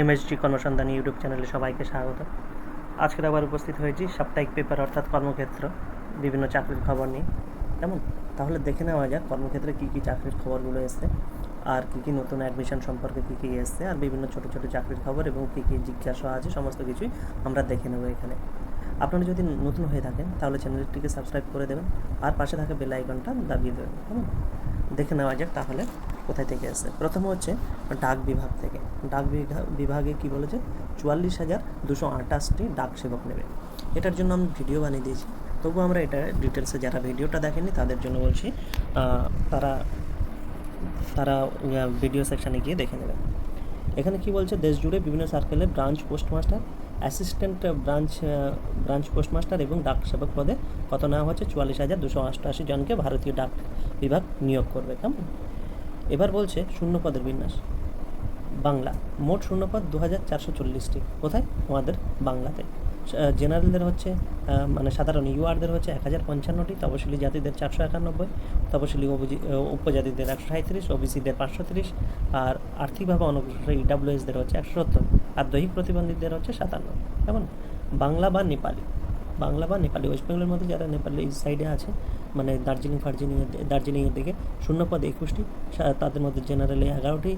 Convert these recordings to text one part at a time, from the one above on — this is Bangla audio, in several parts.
এমএসজি কর্মসন্ধানী ইউটিউব চ্যানেলে সবাইকে স্বাগত। আজকে আবার উপস্থিত হয়েছি সাপ্তাহিক পেপার অর্থাৎ কর্মক্ষেত্র, বিভিন্ন চাকরির খবর নিয়ে। কেমন? তাহলে দেখে নেওয়া যাক কর্মক্ষেত্রে কী কী চাকরির খবরগুলো এসছে, আর কী কী নতুন অ্যাডমিশন সম্পর্কে কী কী এসছে, আর বিভিন্ন ছোটো ছোটো চাকরির খবর এবং কী কী জিজ্ঞাসা আছে, সমস্ত কিছুই আমরা দেখে নেব এখানে। আপনারা যদি নতুন হয়ে থাকেন, তাহলে চ্যানেলটিকে সাবস্ক্রাইব করে দেবেন, আর পাশে থাকা বেল আইকনটা দাবিয়ে দেবেন। কেমন? দেখে নেওয়া যাক তাহলে। কোথায় থেকে এসছে প্রথম হচ্ছে ডাক বিভাগ থেকে। ডাক বিভা- বিভাগে কি বলেছে? চুয়াল্লিশ হাজার দুশো আঠাশটি ডাক সেবক নেবে। এটার জন্য আমি ভিডিও বানিয়ে দিয়েছি। তবু আমরা এটা ডিটেলসে যারা ভিডিওটা দেখেনি তাদের জন্য বলছি তারা তারা ভিডিও সেকশানে গিয়ে দেখে নেবে এখানে কি বলছে? দেশ জুড়ে বিভিন্ন সার্কেলে branch postmaster assistant branch branch postmaster এবং ডাক সেবক পদে কত নেওয়া হচ্ছে? চুয়াল্লিশ হাজার দুশো অষ্টআশি জনকে ভারতীয় ডাক বিভাগ নিয়োগ করবে। কেমন? এবার বলছে শূন্য পদের বিন্যাস। বাংলা, মোট শূন্যপদ দু হাজার চারশো চল্লিশটি। কোথায়? আমাদের বাংলাতে। জেনারেলদের হচ্ছে মানে সাধারণ ইউআরদের হচ্ছে এক হাজার পঞ্চান্নটি, তপশিলি জাতিদের চারশো একানব্বই, তপশিলি উপজাতিদের একশো সাঁত্রিশ ওবিসিদের পাঁচশো তিরিশ, আর আর্থিকভাবে অনগ্রসর ইডাব্লিউএসদের হচ্ছে একশো সত্তর, আর দৈহিক প্রতিবন্ধীদের হচ্ছে সাতান্ন। কেমন? বাংলা বা নেপালি। বাংলা বা নেপালি, ওয়েস্ট বেঙ্গলের মধ্যে যারা নেপালি সাইডে আছে মানে দার্জিলিং ফার্জিলিংয়ের দার্জিলিংয়ের দিকে শূন্যপদ একুশটি তাদের মধ্যে জেনারেলে এগারোটি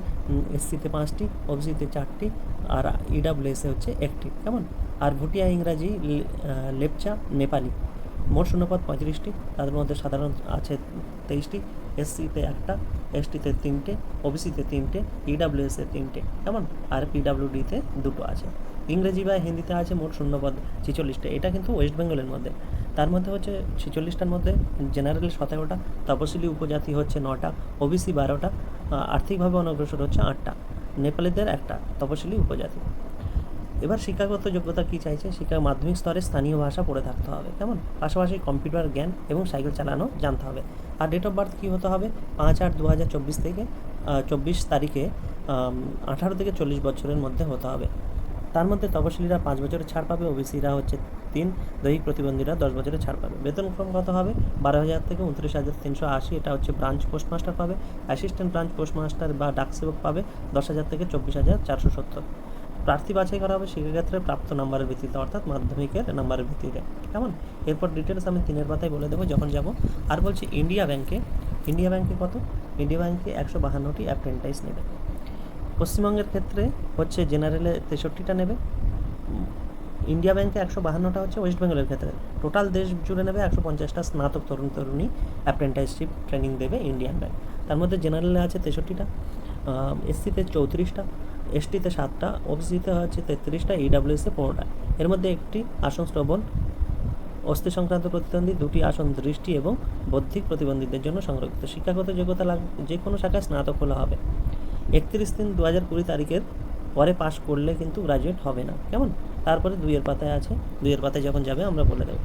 এসসিতে পাঁচটি ওবিসিতে চারটি আর ইডাব্লিউএসে হচ্ছে একটি, কেমন? আর ভুটিয়া ইংরাজি লেপচা, নেপালি, মোট শূন্যপদ পঁয়ত্রিশটি, তাদের মধ্যে সাধারণ আছে তেইশটি এসসিতে একটা এসটিতে তিনটে ওবিসিতে তিনটে ইডাব্লিউএসে তিনটে, কেমন? আর পিডাব্লিউডিতে দুটো আছে। ইংরেজি বা হিন্দিতে আছে মোট শূন্যপদ ছেচল্লিশটা, এটা কিন্তু ওয়েস্ট বেঙ্গলের মধ্যে। তার মধ্যে হচ্ছে ছেচল্লিশটার মধ্যে জেনারেল সতেরোটা, তপশিলি উপজাতি হচ্ছে নটা ওবিসি বারোটা আর্থিকভাবে অনগ্রসর হচ্ছে আটটা, নেপালিদের একটা, তপশিলি উপজাতি। এবার শিক্ষাগত যোগ্যতা কী চাইছে? শিক্ষা মাধ্যমিক স্তরে স্থানীয় ভাষা পড়ে থাকতে হবে, কেমন? পাশাপাশি কম্পিউটার জ্ঞান এবং সাইকেল চালানো জানতে হবে। আর ডেট অফ বার্থ কী হতে হবে? পাঁচ আট দু হাজার চব্বিশ থেকে চব্বিশ তারিখে আঠারো থেকে চল্লিশ বছরের মধ্যে হতে হবে। তার মধ্যে তপশিলীরা পাঁচ বছরের ছাড় পাবে, ওবিসিরা হচ্ছে তিন, দৈহিক প্রতিবন্ধীরা দশ বছরের ছাড় পাবে। বেতন বেতনক্রম কত হবে? বারো হাজার থেকে উনত্রিশ হাজার তিনশো আশি, এটা হচ্ছে ব্রাঞ্চ পোস্টমাস্টার পাবে। অ্যাসিস্ট্যান্ট ব্রাঞ্চ পোস্টমাস্টার বা ডাকসেবক পাবে দশ হাজার থেকে চব্বিশ হাজার চারশো সত্তর। প্রার্থী বাছাই করা হবে সেক্ষেত্রে প্রাপ্ত নাম্বারের ভিত্তিতে, অর্থাৎ মাধ্যমিকের নাম্বারের ভিত্তিতে। কেমন? এরপর ডিটেলস আমি তিনের পাতায় বলে দেবো, যখন যাব। আর বলছি ইন্ডিয়া ব্যাংকে ইন্ডিয়া ব্যাংকে কত? ইন্ডিয়া ব্যাংকে একশো বাহান্নটি অ্যাপ্রেন্টাইজ নেবে। পশ্চিমবঙ্গের ক্ষেত্রে হচ্ছে জেনারেলে তেষট্টিটা নেবে, ইন্ডিয়া ব্যাংকে একশো বাহান্নটা হচ্ছে ওয়েস্ট বেঙ্গলের ক্ষেত্রে, টোটাল দেশ জুড়ে নেবে একশো পঞ্চাশটা স্নাতক তরুণ তরুণী অ্যাপ্রেন্টাইসশিপ ট্রেনিং দেবে ইন্ডিয়ান ব্যাংক। তার মধ্যে জেনারেলে আছে তেষট্টিটা এসসিতে চৌত্রিশটা, এসটিতে সাতটা, ওবিসিতে হচ্ছে তেত্রিশটা, ইডাব্লিউএসে পনেরোটা। এর মধ্যে একটি আসন শ্রবণ, অস্থি সংক্রান্ত প্রতিদ্বন্দ্বী, দুটি আসন দৃষ্টি এবং বৌদ্ধিক প্রতিবন্ধীদের জন্য সংরক্ষিত। শিক্ষাগত যোগ্যতা লাগ যে কোনো শাখায় স্নাতক হলে হবে। একত্রিশ তিন দু হাজার কুড়ি তারিখের পরে পাশ করলে কিন্তু গ্রাজুয়েট হবে না। কেমন? তারপরে দুইয়ের পাতায় আছে। দুইয়ের পাতায় যখন যাবে, আমরা বলে দেবো।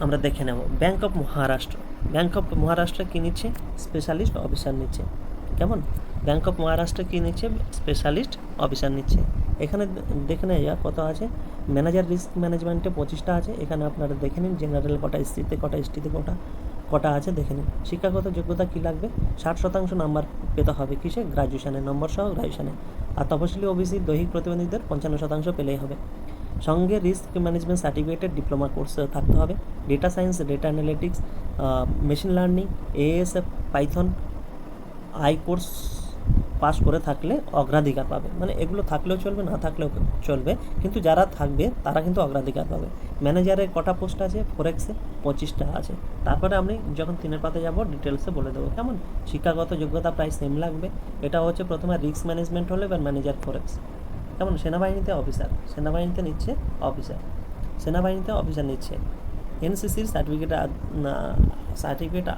আমরা দেখে নেব। Bank of Maharashtra bank of Maharashtra কী নিচ্ছে? স্পেশালিস্ট অফিসার নিচ্ছে। কেমন? ব্যাঙ্ক অফ মহারাষ্ট্র কী নিচ্ছে? স্পেশালিস্ট অফিসার নিচ্ছে। এখানে দেখে নেওয়া যাক কত আছে। ম্যানেজার রিস্ক ম্যানেজমেন্টে পঁচিশটা আছে। এখানে আপনারা দেখে নিন জেনারেল কটা এসসিতে কটা এসটিতে কটা। কটা আছে দেখে নিন। শিক্ষাগত যোগ্যতা কী লাগবে? ষাট শতাংশ নাম্বার পেতে হবে কিসে? গ্রাজুয়েশনের নম্বর সহ গ্রাজুয়েশনে। আর তপশিলি ওবিসি দৈহিক প্রতিবন্ধীদের পঞ্চান্ন শতাংশ পেলেই হবে। সঙ্গে রিস্ক ম্যানেজমেন্ট সার্টিফিকেটের ডিপ্লোমা কোর্স থাকতে হবে। Data science data analytics machine learning ASF Python I course pass করে থাকলে অগ্রাধিকার পাবে। মানে এগুলো থাকলেও চলবে, না থাকলেও চলবে। কিন্তু যারা থাকবে, তারা কিন্তু অগ্রাধিকার পাবে। ম্যানেজারের কটা পোস্ট আছে? ফোরেক্সে পঁচিশটা আছে। তারপরে আমি যখন তিনের পাতে যাব ডিটেলসে বলে দেবো। কেমন? শিক্ষাগত যোগ্যতা প্রায় সেম লাগবে। এটা হচ্ছে প্রথমে রিস্ক ম্যানেজমেন্ট হলে এবার ম্যানেজার ফোরেক্স কেমন? সেনাবাহিনীতে অফিসার সেনাবাহিনীতে নিচ্ছে অফিসার সেনাবাহিনীতে অফিসার নিচ্ছে। এনসিসির সার্টিফিকেট সার্টিফিকেট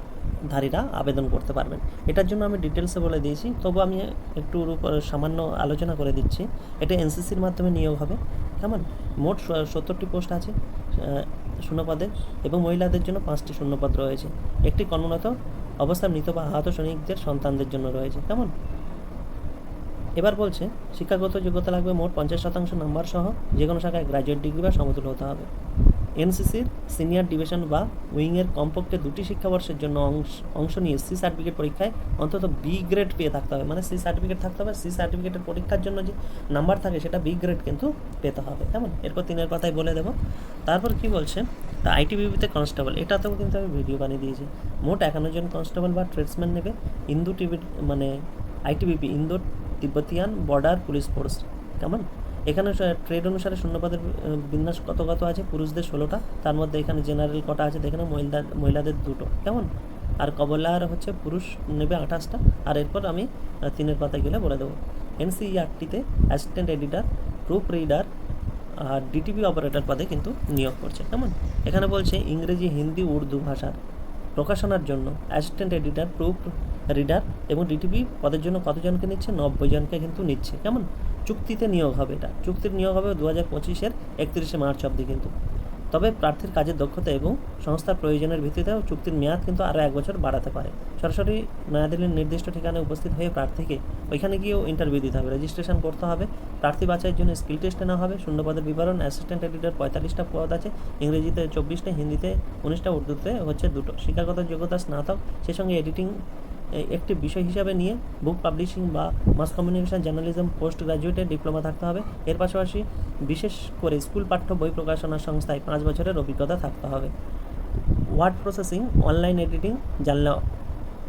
ধারীরা আবেদন করতে পারবেন। এটার জন্য আমি ডিটেলসে বলে দিয়েছি। তবু আমি একটু সামান্য আলোচনা করে দিচ্ছি। এটা এনসিসির মাধ্যমে নিয়োগ হবে। কেমন? মোট সত্তরটি পোস্ট আছে শূন্যপদে এবং মহিলাদের জন্য পাঁচটি শূন্যপদ রয়েছে। একটি কর্মরত অবস্থা মৃত বা আহত সৈনিকদের সন্তানদের জন্য রয়েছে। কেমন? এবার বলছে, শিক্ষাগত যোগ্যতা লাগবে মোট পঞ্চাশ শতাংশ নাম্বার সহ যে কোনো শাখায় গ্রাজুয়েট ডিগ্রি বা সমতুল হতে হবে। এনসিসির সিনিয়র ডিভিশন বা উইংয়ের কমপক্ষে দুটি শিক্ষাবর্ষের জন্য অংশ অংশ নিয়ে সি সার্টিফিকেট পরীক্ষায় অন্তত বি গ্রেড পেয়ে থাকতে হবে। মানে সি সার্টিফিকেট থাকতে হবে। সি সার্টিফিকেটের পরীক্ষার জন্য যে নাম্বার থাকে সেটা বি গ্রেড কিন্তু পেতে হবে। কেমন? এরপর তিনের কথাই বলে দেবো। তারপর কি বলছে? তা আইটিবিপিতে কনস্টেবল। এটাতেও কিন্তু আমি ভিডিও বানিয়ে দিয়েছি। মোট একান্ন জন কনস্টেবল বা ট্রেডসম্যান নেবে। ইন্দু টিভি মানে ITBP, Indo Tibetan border police force. কেমন? এখানে ট্রেড অনুসারে শূন্যপদের বিন্যাস কত কত আছে? পুরুষদের ষোলোটা। তার মধ্যে এখানে জেনারেল কটা আছে? দেখে মহিলা মহিলাদের দুটো। কেমন? আর কবলার হচ্ছে পুরুষ নেবে আঠাশটা। আর এরপর আমি তিনের পাতায় গেলে বলে দেবো। এনসিইআরটিতে অ্যাসিস্ট্যান্ট এডিটার প্রুফ রিডার আর ডিটিপি অপারেটর পদে কিন্তু নিয়োগ করছে। কেমন? এখানে বলছে ইংরেজি, হিন্দি, উর্দু ভাষার প্রকাশনার জন্য অ্যাসিস্ট্যান্ট এডিটার প্রুফ রিডার এবং ডিটিপি পদের জন্য কতজনকে নিচ্ছে? নব্বই জনকে কিন্তু নিচ্ছে। কেমন? চুক্তিতে নিয়োগ হবে এটা। চুক্তির নিয়োগ হবে দু হাজার পঁচিশের একত্রিশে মার্চ অবধি কিন্তু। তবে প্রার্থীর কাজের দক্ষতা এবং সংস্থার প্রয়োজনের ভিত্তিতেও চুক্তির মেয়াদ কিন্তু আরও এক বছর বাড়াতে পারে। সরাসরি নয়াদিল্লির নির্দিষ্ট ঠিকানায় উপস্থিত হয়ে প্রার্থীকে ওইখানে গিয়েও ইন্টারভিউ দিতে হবে, রেজিস্ট্রেশন করতে হবে, প্রার্থী বাছাইয়ের জন্য স্কিল টেস্ট নেওয়া হবে শূন্য পদের বিবরণ, অ্যাসিস্ট্যান্ট এডিটর পঁয়তাল্লিশটা পদ আছে, ইংরেজিতে চব্বিশটা, হিন্দিতে উনিশটা, উর্দুতে হচ্ছে দুটো। শিক্ষাগত যোগ্যতা স্নাতক সেই সঙ্গে এডিটিং একটি বিষয় হিসাবে নিয়ে বুক পাবলিশিং বা মাস কমিউনিকেশন জার্নালিজম পোস্ট গ্রাজুয়েটের ডিপ্লোমা থাকতে হবে। এর পাশাপাশি বিশেষ করে স্কুল পাঠ্য বই প্রকাশনা সংস্থায় পাঁচ বছরের অভিজ্ঞতা থাকতে হবে। ওয়ার্ড প্রসেসিং অনলাইন এডিটিং জানলে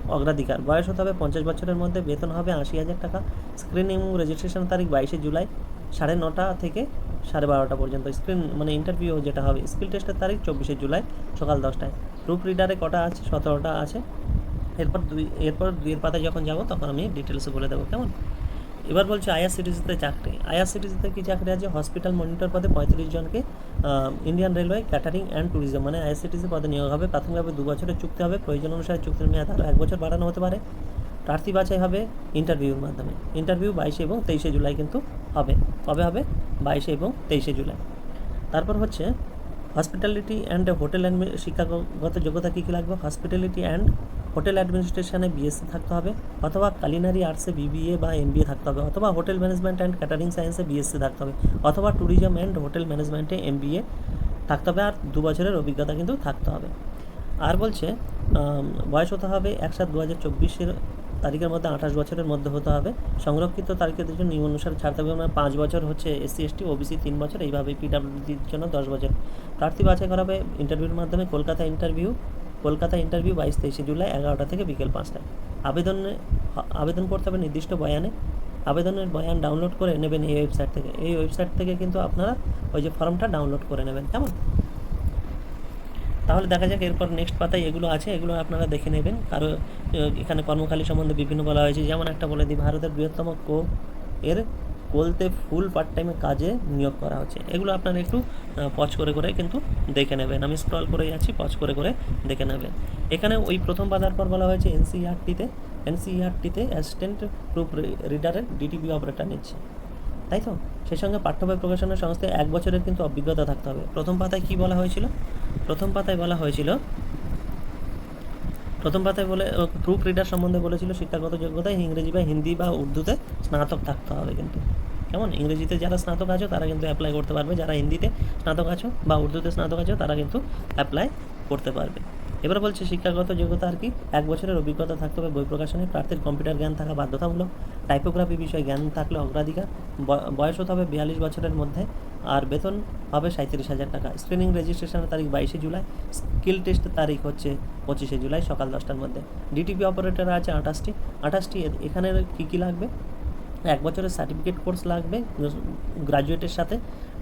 অগ্রাধিকার। বয়স হতে হবে পঞ্চাশ বছরের মধ্যে, বেতন হবে আশি হাজার টাকা। স্ক্রিনিং এবং রেজিস্ট্রেশন তারিখ বাইশে জুলাই সাড়ে নটা থেকে সাড়ে বারোটা পর্যন্ত। স্ক্রিন মানে ইন্টারভিউ যেটা হবে। স্কিল টেস্টের তারিখ চব্বিশে জুলাই সকাল দশটায়। প্রুফ রিডারে কটা আছে? সতেরোটা আছে। এরপর দুই, এরপর দুইয়ের পাতায় যখন যাব, তখন আমি ডিটেলসে বলে দেবো, কেমন? এবার বলছে আইআরসিটিসিতে চাকরি। আইআরসিটিসিতে কি চাকরি আছে? হসপিটাল মনিটর পদে পঁয়ত্রিশ জনকে Indian railway catering and tourism মানে আইআরসিটিসি পদে নিয়োগ হবে। প্রাথমিকভাবে দু বছরের চুক্তি হবে, প্রয়োজন অনুসারে চুক্তির মেয়াদ আরও এক বছর বাড়ানো হতে পারে। প্রার্থী বাছাই হবে ইন্টারভিউর মাধ্যমে। ইন্টারভিউ বাইশে এবং তেইশে জুলাই কিন্তু হবে। কবে হবে? বাইশে এবং তেইশে জুলাই। তারপর হচ্ছে হসপিটালিটি অ্যান্ড হোটেল অ্যান্ড শিক্ষাগত যোগ্যতা কী কী লাগবে? হসপিটালিটি অ্যান্ড হোটেল অ্যাডমিনিস্ট্রেশনে বিএসসি থাকতে হবে, অথবা কালিনারি আর্টসে বিবিএ বা এমবিএ থাকতে হবে, অথবা হোটেল ম্যানেজমেন্ট অ্যান্ড ক্যাটারিং সায়েন্সে বিএসসি থাকতে হবে, অথবা ট্যুরিজম অ্যান্ড হোটেল ম্যানেজমেন্টে এমবিএ থাকতে হবে, আর দু বছরের অভিজ্ঞতা কিন্তু থাকতে হবে। আর বলছে বয়স হতে হবে এক সাত দু হাজার চব্বিশের তারিখের মধ্যে আঠাশ বছরের মধ্যে হতে হবে, সংরক্ষিত তারিখের জন্য নিয়ম অনুসারে ছাড়তে হবে মানে পাঁচ বছর হচ্ছে এসসি এসটি ওবিসি তিন বছর এইভাবে পিডাব্লিউডির জন্য দশ বছর। প্রার্থী বাছাই করা হবে ইন্টারভিউর মাধ্যমে, কলকাতা ইন্টারভিউ কলকাতা ইন্টারভিউ বাইশ তেইশে জুলাই এগারোটা থেকে বিকেল পাঁচটায়। আবেদনে, আবেদন করতে হবে নির্দিষ্ট বয়ানে। আবেদনের বয়ান ডাউনলোড করে নেবেন এই ওয়েবসাইট থেকে। এই ওয়েবসাইট থেকে কিন্তু আপনারা ওই যে ফর্মটা ডাউনলোড করে নেবেন। কেমন? তাহলে দেখা যাক এরপর নেক্সট পাতায় এগুলো আছে, এগুলো আপনারা দেখে নেবেন। কারও এখানে কর্মখালী সম্বন্ধে বিভিন্ন বলা হয়েছে। যেমন একটা বলে দিই, ভারতের বৃহত্তম কো এর কোলতে ফুল পার্ট টাইমে কাজে নিয়োগ করা হচ্ছে। এগুলো আপনারা একটু পজ করে করে কিন্তু দেখে নেবেন। আমি স্ক্রল করে যাচ্ছি পজ করে করে দেখে নেবেন। এখানে ওই প্রথম পাতার পর বলা হয়েছে এনসিআরটিতে এনসিআরটিতে অ্যাসিস্ট্যান্ট প্রুফ রিডারের ডিটিপি অপারেটর নিচ্ছে। তাই তো? সেই সঙ্গে পাঠ্যবই প্রকাশনের সংস্থায় এক বছরের কিন্তু অভিজ্ঞতা থাকতে হবে। প্রথম পাতায় কি বলা হয়েছিল? প্রথম পাতায় বলা হয়েছিল, প্রথম পাতায় বলে প্রুফ রিডার সম্বন্ধে বলেছিল, শিক্ষাগত যোগ্যতায় ইংরেজি বা হিন্দি বা উর্দুতে স্নাতক থাকতে হবে কিন্তু। কেমন? ইংরেজিতে যারা স্নাতক আছো, তারা কিন্তু অ্যাপ্লাই করতে পারবে। যারা হিন্দিতে স্নাতক আছো বা উর্দুতে স্নাতক আছো, তারা কিন্তু অ্যাপ্লাই করতে পারবে। এবার বলছে, শিক্ষাগত যোগ্যতা আর কি? এক বছরের অভিজ্ঞতা থাকতে হবে বই প্রকাশনে। প্রার্থীর কম্পিউটার জ্ঞান থাকা বাধ্যতামূলক। টাইপোগ্রাফি বিষয়ে জ্ঞান থাকলে অগ্রাধিকার। বয়স হতে হবে বিয়াল্লিশ বছরের মধ্যে। আর বেতন হবে সাঁত্রিশ হাজার টাকা। স্ক্রিনিং রেজিস্ট্রেশনের তারিখ বাইশে জুলাই। স্কিল টেস্টের তারিখ হচ্ছে পঁচিশে জুলাই সকাল দশটার মধ্যে। ডিটিপি অপারেটর আছে আঠাশটি। আঠাশটি এখানে কী কী লাগবে? এক বছরের সার্টিফিকেট কোর্স লাগবে গ্রাজুয়েটের সাথে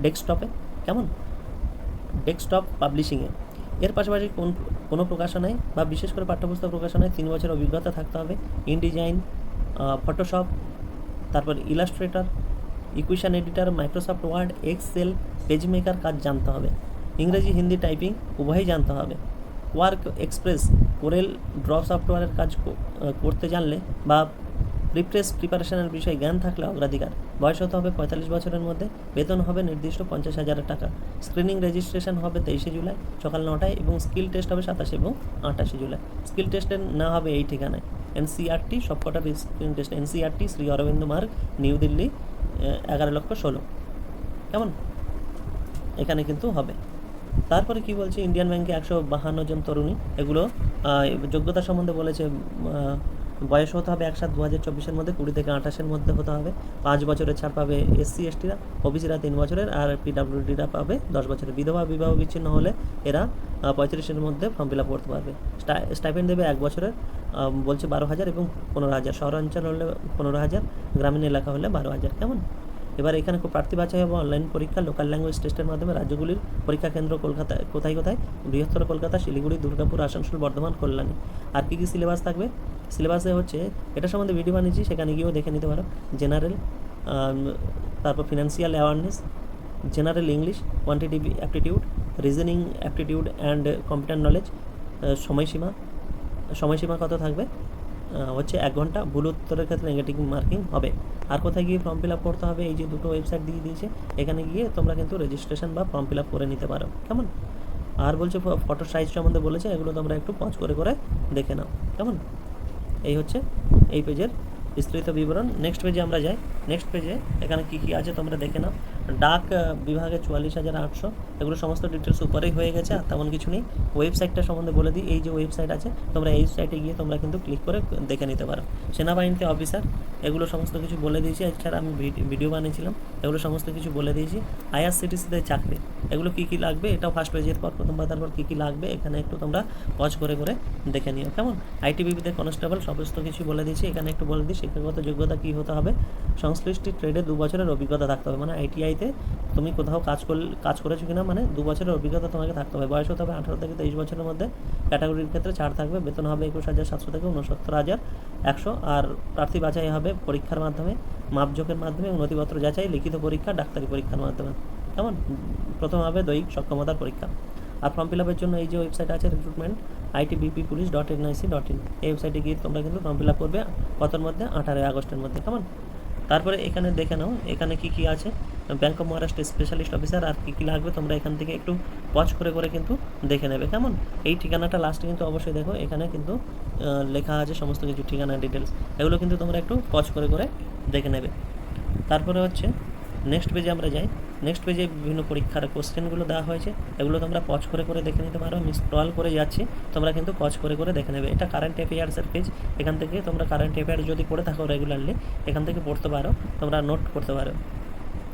ডেস্কটপে কেমন? ডেস্কটপ পাবলিশিংয়ে এর পাশাপাশি কোন, কোনো প্রকাশনায় বা বিশেষ করে পাঠ্যপুস্তক প্রকাশনায় তিন বছর অভিজ্ঞতা থাকতে হবে। ইনডিজাইন ফটোশপ তারপর Illustrator equation editor Microsoft Word Excel PageMaker কাজ জানতে হবে। ইংরেজি, হিন্দি টাইপিং উভয়ই জানতে হবে। ওয়ার্ক এক্সপ্রেস কোরেল ড্র সফটওয়্যারের কাজ করতে জানলে বা রিপ্রেস প্রিপারেশনের বিষয়ে জ্ঞান থাকলে অগ্রাধিকার। বয়স হতে হবে পঁয়তাল্লিশ বছরের মধ্যে। বেতন হবে নির্দিষ্ট পঞ্চাশ হাজার টাকা। স্ক্রিনিং রেজিস্ট্রেশন হবে তেইশে জুলাই, সকাল নটায় এবং স্কিল টেস্ট হবে সাতাশে এবং আঠাশে জুলাই। স্কিল টেস্টের না হবে এই ঠিকানায়। এনসিআরটি সবকটা screen test. NCERT Shri Aurobindo Marg, New Delhi এগারো লক্ষ ষোলো। কেমন? এখানে কিন্তু হবে। তারপরে কি বলছে? ইন্ডিয়ান ব্যাংকে একশো বাহান্ন জন তরুণী। এগুলো যোগ্যতা সম্বন্ধে বলেছে বয়স হতে হবে একসাথে দু হাজার চব্বিশের মধ্যে, কুড়ি থেকে আঠাশের মধ্যে হতে হবে। পাঁচ বছরের ছাড় পাবে এসসি, এসটিরা, ওবিসিরা তিন বছরের, আর পিডাব্লিউডিরা পাবে দশ বছরের। বিধবা, বিবাহ বিচ্ছিন্ন হলে এরা পঁয়ত্রিশের মধ্যে ফর্ম ফিল আপ করতে পারবে। স্টাইপেন্ড দেবে এক বছরের বলছে বারো হাজার এবং পনেরো হাজার। শহরাঞ্চল হলে পনেরো হাজার, গ্রামীণ এলাকা হলে বারো হাজার। কেমন? এবার এখানে খুব প্রার্থী বাছাই হবে অনলাইন পরীক্ষা লোকাল ল্যাঙ্গুয়েজ টেস্টের মাধ্যমে রাজ্যগুলির পরীক্ষা কেন্দ্র কলকাতায় কোথায় কোথায়? বৃহত্তর কলকাতা, শিলিগুড়ি, দুর্গাপুর, আসানসোল, বর্ধমান, কল্যাণী। আর কী কী সিলেবাস থাকবে? সিলেবাসে হচ্ছে এটা সম্বন্ধে ভিডিও বানিয়েছি, সেখানে গিয়েও দেখে নিতে পারো। জেনারেল তারপর financial awareness general English quantitative aptitude reasoning aptitude and computer knowledge সময়সীমা সময়সীমা কত থাকবে? হচ্ছে এক ঘণ্টা। ভুল উত্তরের ক্ষেত্রে নেগেটিভ মার্কিং হবে। আর কোথায় গিয়ে ফর্ম ফিল আপ করতে হবে? এই যে দুটো ওয়েবসাইট দিয়ে দিয়েছে, এখানে গিয়ে তোমরা কিন্তু রেজিস্ট্রেশন বা ফর্ম ফিল আপ করে নিতে পারো। কেমন? আর বলছে ফটো সাইজ সম্বন্ধে বলেছে, এগুলো তোমরা একটু পজ করে করে দেখে নাও। কেমন? এই হচ্ছে এই পেজের বিস্তৃত বিবরণ। নেক্সট পেজে আমরা যাই। নেক্সট পেজে এখানে কি কি আছে তোমরা দেখে নাও। ডাক বিভাগে চুয়াল্লিশ হাজার আটশো। এগুলো সমস্ত ডিটেলস উপরেই হয়ে গেছে, আর তেমন কিছু নেই। ওয়েবসাইটটা সম্বন্ধে বলে দিই, এই যে ওয়েবসাইট আছে, তোমরা এই সাইটে গিয়ে তোমরা কিন্তু ক্লিক করে দেখে নিতে পারো। সেনাবাহিনীতে অফিসার এগুলো সমস্ত কিছু বলে দিয়েছি। এছাড়া আমি ভিডি- ভিডিও বানিয়েছিলাম, এগুলো সমস্ত কিছু বলে দিয়েছি। আইআরসিটিসিতে চাকরি, এগুলো কী কী লাগবে? এটাও ফার্স্ট পেজের পর প্রথম পাতার পর কী কী লাগবে? এখানে একটু তোমরা পজ করে করে দেখে নিও। কেমন? আইটিবিপিতে কনস্টেবল সমস্ত কিছু বলে দিয়েছি। এখানে একটু বলে দিই, শিক্ষাগত যোগ্যতা কী হতে হবে? সংশ্লিষ্ট ট্রেডে দু বছরের অভিজ্ঞতা থাকতে হবে। মানে আইটিআইতে তুমি কোথাও কাজ করলে কাজ করেছ কিনা মানে দু বছরের অভিজ্ঞতা তোমাকে থাকতে হবে। বয়স হতে হবে আঠারো থেকে তেইশ বছরের মধ্যে। ক্যাটাগরির ক্ষেত্রে ছাড় থাকবে, বেতন হবে একুশ হাজার সাতশো থেকে উনসত্তর হাজার একশো, আর প্রার্থী বাছাই হবে পরীক্ষার মাধ্যমে, মাপজোকের মাধ্যমে, নথিপত্র যাচাই, লিখিত পরীক্ষা, ডাক্তারি পরীক্ষার মাধ্যমে। কেমন? প্রথম হবে দৈহিক সক্ষমতার পরীক্ষা। আর ফর্ম ফিল আপের জন্য এই যে ওয়েবসাইট আছে recruitment ITBP police dot NIC dot in এই ওয়েবসাইটে গিয়ে তোমরা কিন্তু ফর্ম ফিল আপ করবে কতর মধ্যে আঠারোই আগস্টের মধ্যে। কেমন? তারপরে এখানে দেখে নাও, এখানে কি কি আছে? Bank of Maharashtra specialist officer আর কী কী লাগবে তোমরা এখান থেকে একটু ওয়াচ করে করে কিন্তু দেখে নেবে, কেমন? এই ঠিকানাটা লাস্টে কিন্তু অবশ্যই দেখো, এখানে কিন্তু লেখা আছে সমস্ত কিছু, ঠিকানা ডিটেলস এগুলো কিন্তু তোমরা একটু ওয়াচ করে করে দেখে নেবে। তারপরে হচ্ছে নেক্সট পেজে আমরা যাই। নেক্সট পেজে বিভিন্ন পরীক্ষার কোশ্চেনগুলো দেওয়া হয়েছে। এগুলো তোমরা পজ করে করে দেখে নিতে পারো। আমি স্ক্রল করে যাচ্ছি। তোমরা কিন্তু পজ করে করে দেখে নেবে। এটা কারেন্ট অ্যাফেয়ার্সের পেজ এখান থেকে তোমরা কারেন্ট অ্যাফেয়ার্স যদি পড়ে থাকো রেগুলারলি এখান থেকে পড়তে পারো। তোমরা নোট করতে পারো।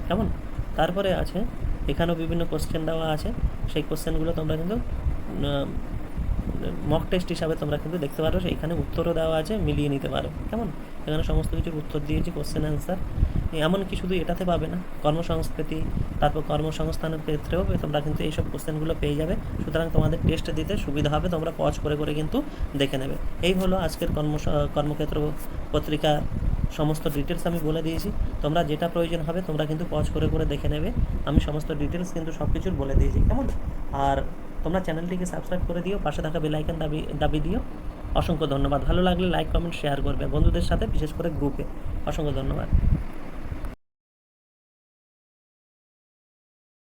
কেমন? তারপরে আছে, এখানেও বিভিন্ন কোশ্চেন দেওয়া আছে। সেই কোশ্চেনগুলো তোমরা কিন্তু মক টেস্ট হিসাবে তোমরা কিন্তু দেখতে পারো। সেইখানে উত্তরও দেওয়া আছে, মিলিয়ে নিতে পারো। কেমন? এখানে সমস্ত কিছুর উত্তর দিয়েছি কোশ্চেন অ্যান্সার এমনকি শুধু এটাতে পাবে না? কর্মসংস্কৃতি, তারপর কর্মসংস্থানের ক্ষেত্রেও তোমরা কিন্তু এইসব কোশ্চেনগুলো পেয়ে যাবে। সুতরাং তোমাদের টেস্ট দিতে সুবিধা হবে, তোমরা পজ করে করে কিন্তু দেখে নেবে। এই হলো আজকের কর্ম, কর্মক্ষেত্র পত্রিকা, সমস্ত ডিটেলস আমি বলে দিয়েছি। তোমরা যেটা প্রয়োজন হবে, তোমরা কিন্তু পজ করে করে দেখে নেবে। আমি সমস্ত ডিটেলস কিন্তু সব কিছুর বলে দিয়েছি, কেমন? আর তোমরা চ্যানেলটিকে সাবস্ক্রাইব করে দিও, পাশে থাকা বেল আইকন দাবি দাবি দিও। অসংখ্য ধন্যবাদ। ভালো লাগলে লাইক কমেন্ট শেয়ার করবে বন্ধুদের সাথে, বিশেষ করে গ্রুপে অসংখ্য ধন্যবাদ।